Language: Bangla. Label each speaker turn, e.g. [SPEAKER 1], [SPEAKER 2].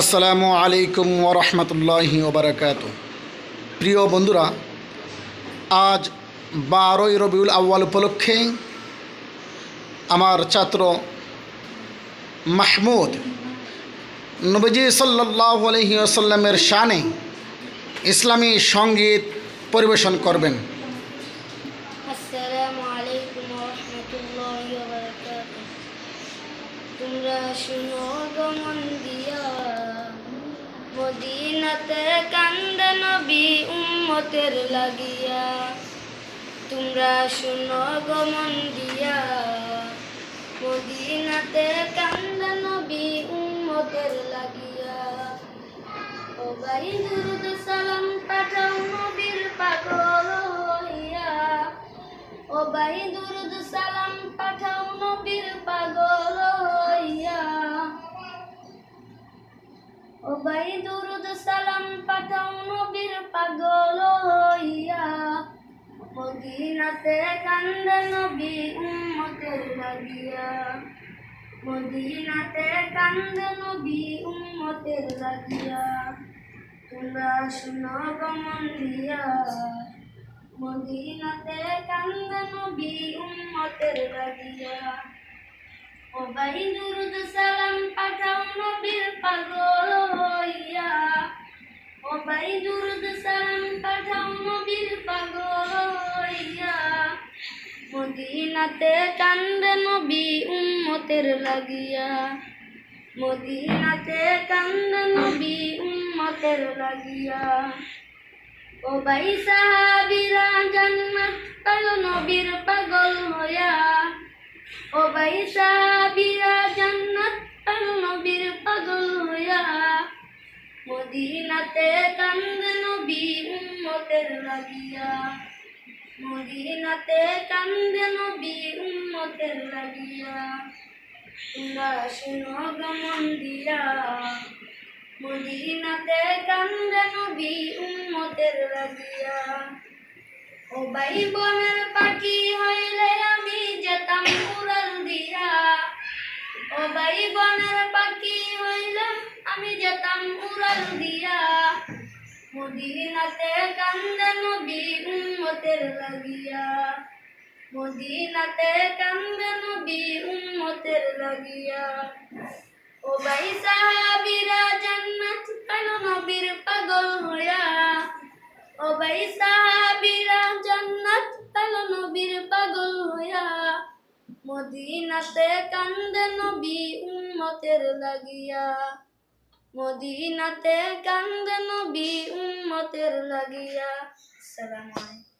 [SPEAKER 1] আসসালামু আলাইকুম ওরহমতুল্লাহি ওবরাকাত প্রিয় বন্ধুরা, আজ বারোই রবিউল আউ্য়াল উপলক্ষে আমার ছাত্র মাহমুদ নবজি সাল্লাহ আলহি আসাল্লামের শানে ইসলামী সংগীত পরিবেশন করবেন।
[SPEAKER 2] তোমরা শুনো মদিনাতে কান্দে নবী উম্মতের লাগিয়া। তোমরা শুনো গো মন দিয়া। মদিনাতে কান্দে নবী উম্মতের লাগিয়া। ও ভাই দুরুদ সালাম পাঠাও নবীর পাগল হইয়া। ও ভাই দুরুদ সালাম পাঠাও নবীর পাগল ও ভাই দুরুদ সালাম পাঠাও নবীর পাগল হইয়া। মদিনাতে কান্দে নবী উম্মতের লাগিয়া। মদিনাতে কান্দে নবী উম্মতের লাগিয়া। তোমরা শুনো গমন দিয়া। মদিনাতে কান্দে নবী উম্মতের লাগিয়া। ও ভাই দুরুদ দুরুদ সালাম পাঠাও পাগল মদিনাতে কান্দে নবী উম্মতের লাগিয়া। মদিনাতে কান্দে নবী উম্মতের লাগিয়া। ও ভাই সাহাবীরা, জান্নাত পাল নবীর পাগল হইয়া। ও ভাই সাহাবীরা মদিনাতে কান্দে নবী, উম্মতের লাগিয়া মদিনাতে কান্দে নবী, উম্মতের লাগিয়া তোমরা শুনো গমন দিয়া। মদিনাতে কান্দে নবী, উম্মতের লাগিয়া ও ভাই বোনের পাখি হইলে আমি যেতাম উড়াল দিয়া। ও ভাই বোনের পাখি আমি যেতাম উড়াল দিয়া মদিনাতে কান্দে নবী উম্মতের লাগিয়া। মদিনাতে কান্দে নবী উম্মতের লাগিয়া। ও ভাই সাহাবীরা জান্নাত পেল নবীর পাগল হইয়া। ও ভাই সাহাবীরা জান্নাত পেল নবীর পাগল হইয়া। মদিনাতে কান্দে নবী উম্মতের লাগিয়া। মদিনাতে কান্দে নবী উম্মতের লাগিয়া। সালাম আলাইকুম।